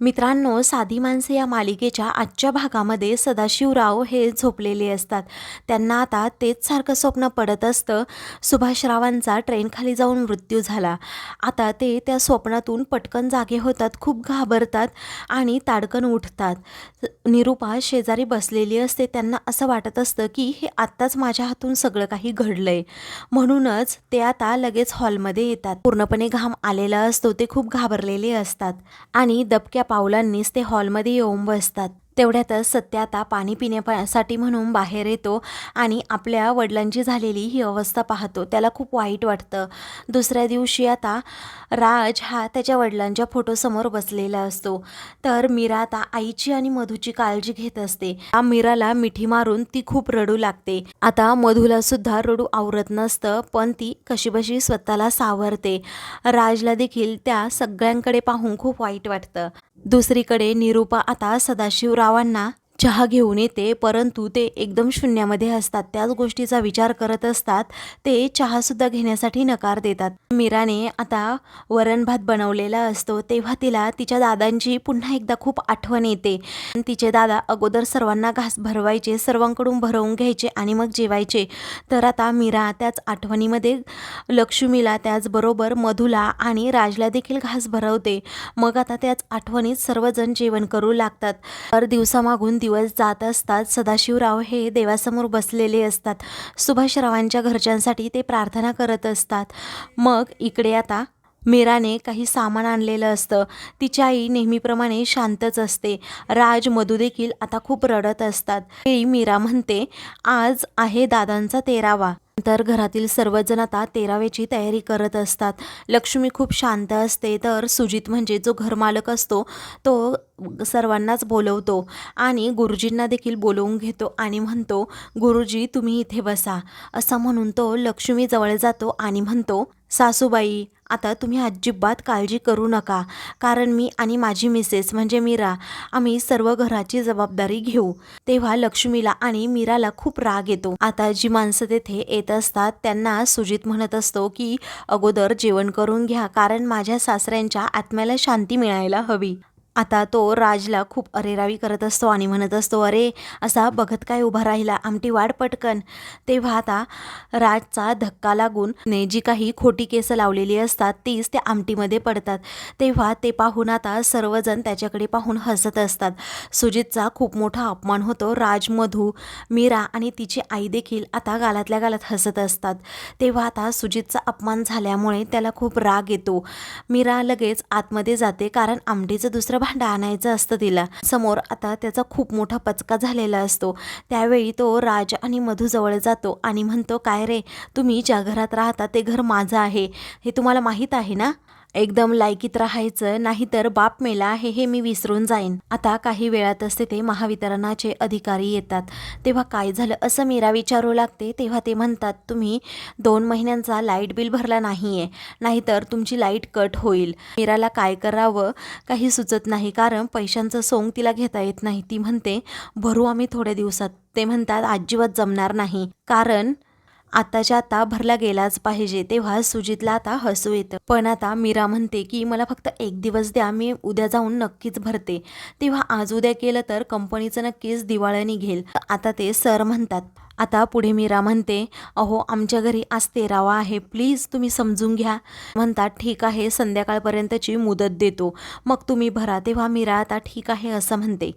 मित्रांनो साधी माणसे या मालिकेच्या आजच्या भागामध्ये सदाशिवराव हे झोपलेले असतात. त्यांना आता तेच सारखं स्वप्न पडत असतं. सुभाषरावांचा ट्रेनखाली जाऊन मृत्यू झाला. आता ते त्या स्वप्नातून पटकन जागे होतात खूप घाबरतात आणि ताडकन उठतात. निरुपा शेजारी बसलेली असते. त्यांना असं वाटत असतं की हे आत्ताच माझ्या हातून सगळं काही घडलं आहे म्हणूनच ते आता लगेच हॉलमध्ये येतात. पूर्णपणे घाम आलेला असतो. ते खूप घाबरलेले असतात आणि दबक्या पावलांनीच ते हॉलमध्ये येऊन बसतात. तेवढ्यातच सत्य आता पाणी पिण्यासाठी म्हणून बाहेर येतो आणि आपल्या वडिलांची झालेली ही अवस्था पाहतो. त्याला खूप वाईट वाटतं. दुसऱ्या दिवशी आता राज हा त्याच्या वडिलांच्या फोटोसमोर बसलेला असतो. तर मीरा आता आईची आणि मधूची काळजी घेत असते. त्या मीराला मिठी मारून ती खूप रडू लागते. आता मधूला सुद्धा रडू आवरत नसतं पण ती कशीबशी स्वतःला सावरते. राजला देखील त्या सगळ्यांकडे पाहून खूप वाईट वाटतं. दुसरीकडे निरूपा आता सदाशिवरावांना चहा घेऊन येते परंतु ते एकदम शून्यामध्ये असतात. त्याच गोष्टीचा विचार करत असतात ते चहासुद्धा घेण्यासाठी नकार देतात. मीराने आता वरण भात बनवलेला असतो तेव्हा तिला तिच्या दादांची पुन्हा एकदा खूप आठवण येते. तिचे दादा अगोदर सर्वांना घास भरवायचे सर्वांकडून भरवून घ्यायचे आणि मग जेवायचे. तर आता मीरा त्याच आठवणीमध्ये लक्ष्मीला त्याचबरोबर मधुला आणि राजला देखील घास भरवते. मग आता त्याच आठवणीत सर्वजण जेवण करू लागतात. तर दिवसामागून दिवस जात असतात. सदाशिवराव हे देवासमोर बसलेले असतात. सुभाषरावांच्या घरच्यांसाठी ते प्रार्थना करत असतात. मग इकडे आता मीराने काही सामान आणलेलं असतं. तिची आई नेहमीप्रमाणे शांतच असते. राज मधू देखील आता खूप रडत असतात. हे मीरा म्हणते आज आहे दादांचा तेरावा. तर घरातील सर्वजण आता तेराव्याची तयारी करत असतात. लक्ष्मी खूप शांत असते तर सुजित म्हणजे जो घरमालक असतो तो सर्वांनाच बोलवतो आणि गुरुजींना देखील बोलवून घेतो आणि म्हणतो गुरुजी तुम्ही इथे बसा. असं म्हणून तो लक्ष्मीजवळ जातो आणि म्हणतो सासूबाई आता तुम्ही अजिबात काळजी करू नका. कारण मी आणि माझी मिसेस म्हणजे मीरा आम्ही सर्व घराची जबाबदारी घेऊ. तेव्हा लक्ष्मीला आणि मीराला खूप राग येतो. आता जी माणसं तेथे येत असतात त्यांना सुजित म्हणत असतो की अगोदर जेवण करून घ्या कारण माझ्या सासऱ्यांच्या आत्म्याला शांती मिळायला हवी. आता तो राजला खूप अरेरावी करत असतो आणि म्हणत असतो अरे असा बघत काय उभा राहिला? आमटी वाढ पटकन. तेव्हा आता राजचा धक्का लागून ने जी काही खोटी केसं लावलेली असतात तीच त्या आमटीमध्ये पडतात. तेव्हा ते पाहून आता सर्वजण त्याच्याकडे पाहून हसत असतात. सुजितचा खूप मोठा अपमान होतो. राज मधू मीरा आणि तिची आई देखील आता गालातल्या गालात हसत असतात. तेव्हा आता सुजितचा अपमान झाल्यामुळे त्याला खूप राग येतो. मीरा लगेच आतमध्ये जाते कारण आमटीचं दुसरं भांडं आणायचं असतं तिला. समोर आता त्याचा खूप मोठा पचका झालेला असतो. त्यावेळी तो राज आणि मधूजवळ जातो आणि म्हणतो काय रे तुम्ही ज्या घरात राहता ते घर माझं आहे. हे तुम्हाला माहीत आहे ना? एकदम लायकीत राहायचं नाहीतर बाप मेला आहे हे मी विसरून जाईन. आता काही वेळातच तिथे महावितरणाचे अधिकारी येतात. तेव्हा काय झालं असं मीरा विचारू लागते. तेव्हा ते म्हणतात तुम्ही दोन महिन्यांचा लाइट बिल भरला नाही आहे नाहीतर तुमची लाइट कट होईल. मीराला काय करावं? काही सुचत नाही. कारण पैशांचं सोंग तिला घेता येत नाही. ती म्हणते भरू आम्ही थोड्या दिवसात. ते म्हणतात अजिबात जमणार नाही. कारण आताच्या आता भरला गेलाच पाहिजे तेव्हा सुजितला आता हसू येतं. पण आता मीरा म्हणते की मला फक्त एक दिवस द्या मी उद्या जाऊन नक्कीच भरते. तेव्हा आज उद्या केलं तर कंपनीचं नक्कीच दिवाळं निघेल आता ते सर म्हणतात. आता पुढे मीरा म्हणते अहो आमच्या घरी आज तेरावा आहे प्लीज तुम्ही समजून घ्या. म्हणतात ठीक आहे संध्याकाळपर्यंतची मुदत देतो. मग तुम्ही भरा तेव्हा मीरा आता ठीक आहे असं म्हणते.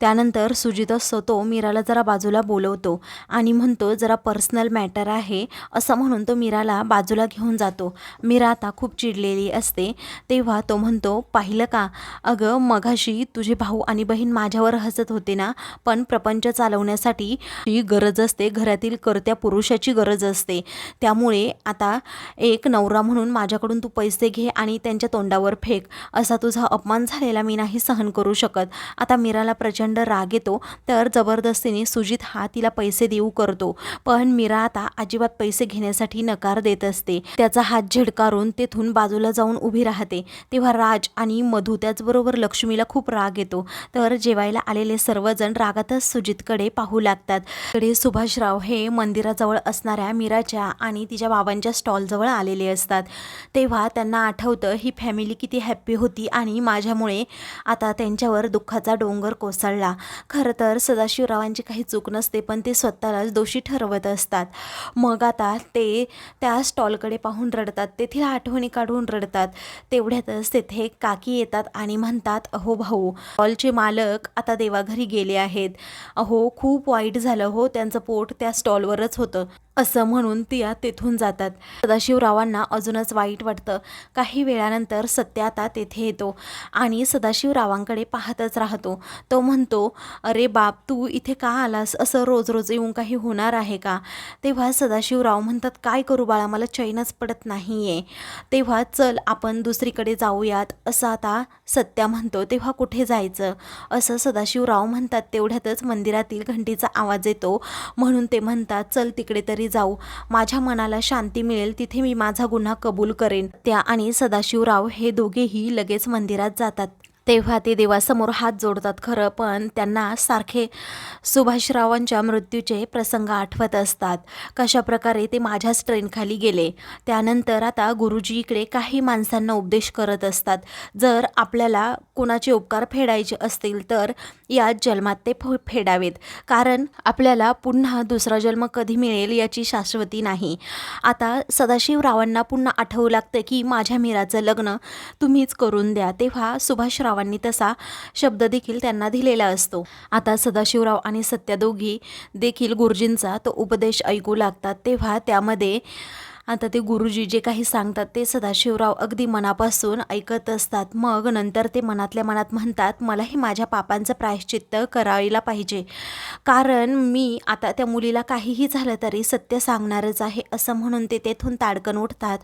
त्यानंतर सुजित असतो तो मीराला जरा बाजूला बोलवतो आणि म्हणतो जरा पर्सनल मॅटर आहे असं म्हणून तो मीराला बाजूला घेऊन जातो. मीरा आता खूप चिडलेली असते. तेव्हा तो म्हणतो पाहिलं का? अगं मघाशी तुझे भाऊ आणि बहीण माझ्यावर हसत होते ना पण प्रपंच चालवण्यासाठी ही गरज असते. घरातील करत्या पुरुषाची गरज असते. त्यामुळे आता एक नवरा म्हणून माझ्याकडून तू पैसे घे आणि त्यांच्या तोंडावर फेक. असा तुझा अपमान झालेला मी नाही सहन करू शकत. आता मीराला प्रचंड प्रचंड राग येतो तर जबरदस्तीने सुजित हा तिला पैसे देऊ करतो. पण मीरा आता अजिबात पैसे घेण्यासाठी नकार देत असते. त्याचा हात झिडकारून तेथून बाजूला जाऊन उभी राहते. तेव्हा राज आणि मधू त्याचबरोबर लक्ष्मीला खूप राग येतो. तर जेवायला आलेले सर्वजण रागातच सुजितकडे पाहू लागतात. कडे सुभाषराव हे मंदिराजवळ असणाऱ्या मीराच्या आणि तिच्या बाबांच्या स्टॉलजवळ आलेले असतात. तेव्हा त्यांना आठवतं ही फॅमिली किती हॅप्पी होती आणि माझ्यामुळे आता त्यांच्यावर दुःखाचा डोंगर कोसळला खरं तर सदाशिवरावांची काही चूक नसते पण ते स्वतःलाच दोषी ठरवत असतात. मग आता ते त्या स्टॉलकडे पाहून रडतात तेथील आठवणी काढून रडतात. तेवढ्यातच तेथे काकी येतात आणि म्हणतात अहो भाऊ स्टॉलचे मालक आता देवाघरी गेले आहेत. अहो खूप वाईट झालं हो त्यांचं पोट त्या स्टॉलवरच होतं. असं म्हणून तिया तेथून जातात. सदाशिवरावांना अजूनच वाईट वाटतं. काही वेळानंतर सत्य आता तेथे येतो आणि सदाशिवरावांकडे पाहतच राहतो. तो म्हणतो अरे बाप तू इथे का आलास? असं रोज रोज येऊन काही होणार आहे का? तेव्हा सदाशिवराव म्हणतात काय करू बाळा मला चैनच पडत नाही आहे तेव्हा चल आपण दुसरीकडे जाऊयात. असं आता सत्या म्हणतो तेव्हा कुठे जायचं? असं सदाशिवराव म्हणतात तेवढ्यातच मंदिरातील घंटीचा आवाज येतो. म्हणून ते म्हणतात चल तिकडे तरी जाऊ. माझ्या मनाला शांती मिळेल तिथे मी माझा गुन्हा कबूल करेन. त्या आणि सदाशिवराव हे दोघेही लगेच मंदिरात जातात. तेव्हा ते देवासमोर हात जोडतात खरं पण त्यांना सारखे सुभाषरावांच्या मृत्यूचे प्रसंग आठवत असतात. कशा प्रकारे ते माझ्याच ट्रेनखाली गेले. त्यानंतर आता गुरुजी इकडे काही माणसांना उपदेश करत असतात. जर आपल्याला कुणाचे उपकार फेडायचे असतील तर या जन्मात ते फेडावेत. कारण आपल्याला पुन्हा दुसरा जन्म कधी मिळेल याची शाश्वती नाही. आता सदाशिवरावांना पुन्हा आठवू लागतं की माझ्या मीराचं लग्न तुम्हीच करून द्या. तेव्हा सुभाषराव सुभाषरावांनी तसा शब्द देखील त्यांना दिलेला असतो. आता सदाशिवराव आणि सत्या दोघी देखील गुरुजींचा तो उपदेश ऐकू लागतात तेव्हा त्यामध्ये आता ते गुरुजी जे काही सांगतात ते सदाशिवराव अगदी मनापासून ऐकत असतात. मग नंतर ते मनातल्या मनात म्हणतात मलाही माझ्या पापांचं प्रायश्चित्त करायला पाहिजे. कारण मी आता त्या मुलीला काहीही झालं तरी सत्य सांगणारच आहे असं म्हणून ते तेथून ताडकन उठतात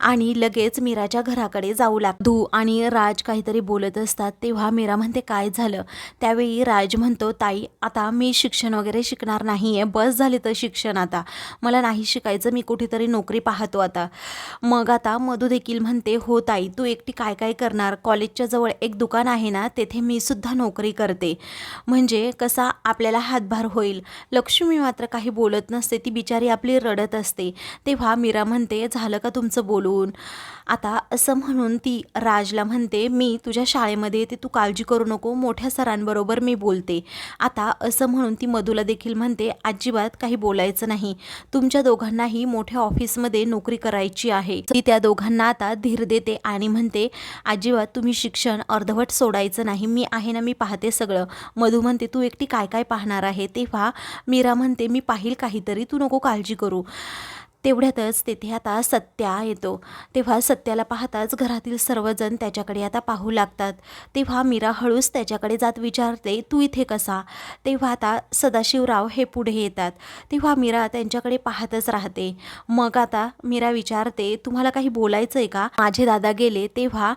आणि लगेच मीराच्या घराकडे जाऊ लाग धू आणि राज काहीतरी बोलत असतात. तेव्हा मीरा म्हणते काय झालं? त्यावेळी राज म्हणतो ताई आता मी शिक्षण वगैरे शिकणार नाही आहे बस झाले तर शिक्षण आता. मला नाही शिकायचं. मी कुठेतरी नोकरी पाहतो आता. मग आता मधू देखील म्हणते हो ताई तू एकटी काय काय करणार? कॉलेजच्या जवळ एक दुकान आहे ना तेथे मी सुद्धा नोकरी करते. म्हणजे कसा आपल्याला हातभार होईल? लक्ष्मी मात्र काही बोलत नसते ती बिचारी आपली रडत असते. तेव्हा मीरा म्हणते झालं का तुमचं बोलून? आता असं म्हणून ती राजला म्हणते मी तुझ्या शाळेमध्ये येते तू काळजी करू नको मोठ्या सरांबरोबर मी बोलते. आता असं म्हणून ती मधूला देखील म्हणते अजिबात काही बोलायचं नाही. तुमच्या दोघांनाही मोठ्या ऑफिसमध्ये नोकरी करायची आहे. ती त्या दोघांना आता धीर देते आणि म्हणते अजिबात तुम्ही शिक्षण अर्धवट सोडायचं नाही मी आहे ना मी पाहते सगळं. मधू म्हणते तू एकटी काय काय पाहणार आहे? तेव्हा मीरा म्हणते मी पाहिल काहीतरी तू नको काळजी करू. तेवढ्यातच तेथे आता सत्या येतो. तेव्हा सत्याला पाहताच घरातील सर्वजण त्याच्याकडे आता पाहू लागतात. तेव्हा मीरा हळूच त्याच्याकडे जात विचारते तू इथे कसा? तेव्हा आता सदाशिवराव हे पुढे येतात. तेव्हा मीरा त्यांच्याकडे पाहतच राहते. मग आता मीरा विचारते तुम्हाला काही बोलायचं आहे का? माझे दादा गेले तेव्हा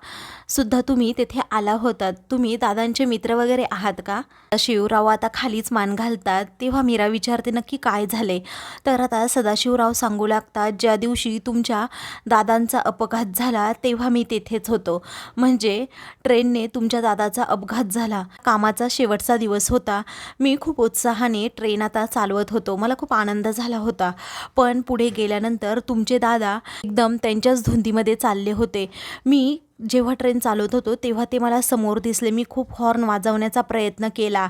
सुद्धा तुम्ही तेथे आला होतात. तुम्ही दादांचे मित्र वगैरे आहात का? शिवराव आता खालीच मान घालतात. तेव्हा मीरा विचारते नक्की काय झाले? तर आता सदाशिवराव सांगू लागतात. ज्या दिवशी तुमच्या दादांचा अपघात झाला तेव्हा मी तेथेच होतो. म्हणजे ट्रेनने तुमच्या दादाचा अपघात झाला. कामाचा शेवटचा दिवस होता. मी खूप उत्साहाने ट्रेन आता चालवत होतो. मला खूप आनंद झाला होता. पण पुढे गेल्यानंतर तुमचे दादा एकदम त्यांच्याच धुंदीमध्ये चालले होते. मी जेव्हा ट्रेन चालवत होतो तेव्हा ते मला समोर दिसले. मी खूप हॉर्न वाजवण्याचा प्रयत्न केला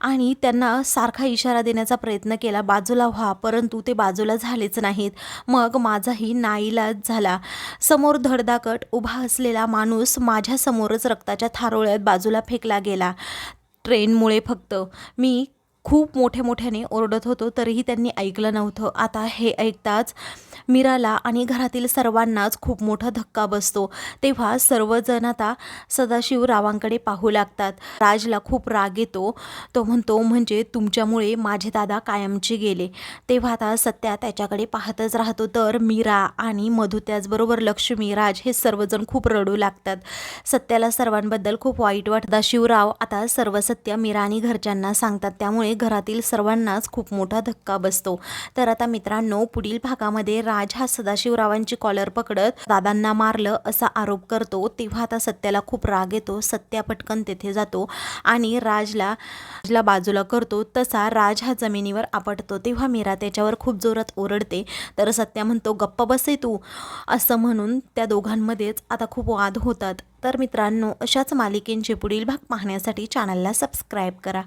आणि त्यांना सारखा इशारा देण्याचा प्रयत्न केला. बाजूला व्हा परंतु ते बाजूला झालेच नाहीत. मग माझाही नाईलाज झाला. समोर धडधाकट उभा असलेला माणूस माझ्यासमोरच रक्ताच्या थारोळ्यात बाजूला फेकला गेला. ट्रेनमुळे फक्त. मी खूप मोठ्या मोठ्याने ओरडत होतो तरीही त्यांनी ऐकलं नव्हतं. आता हे ऐकताच मीराला आणि घरातील सर्वांनाच खूप मोठा धक्का बसतो. तेव्हा सर्वजण आता सदाशिव रावांकडे पाहू लागतात. राजला खूप राग येतो. तो म्हणतो म्हणजे तुमच्यामुळे माझे दादा कायमचे गेले. तेव्हा आता सत्या त्याच्याकडे पाहतच राहतो. तर मीरा आणि मधू त्याचबरोबर लक्ष्मी राज हे सर्वजण खूप रडू लागतात. सत्याला सर्वांबद्दल खूप वाईट वाटतं. शिवराव आता सर्व सत्य मीरा आणि घरच्यांना सांगतात. त्यामुळे घरातील सर्वांनाच खूप मोठा धक्का बसतो. तर आता मित्रांनो पुढील भागामध्ये राज हा सदाशिवरावांची कॉलर पकडत दादांना मारलं असा आरोप करतो. तेव्हा आता सत्याला खूप राग येतो. सत्या पटकन तेथे जातो आणि राजला राजला बाजूला करतो. तसा राज हा जमिनीवर आपटतो. तेव्हा मीरा त्याच्यावर खूप जोरात ओरडते. तर सत्या म्हणतो गप्प बसे तू. असं म्हणून त्या दोघांमध्येच आता खूप वाद होतात. तर मित्रांनो अशाच मालिकेंचे पुढील भाग पाहण्यासाठी चॅनलला सबस्क्राईब करा.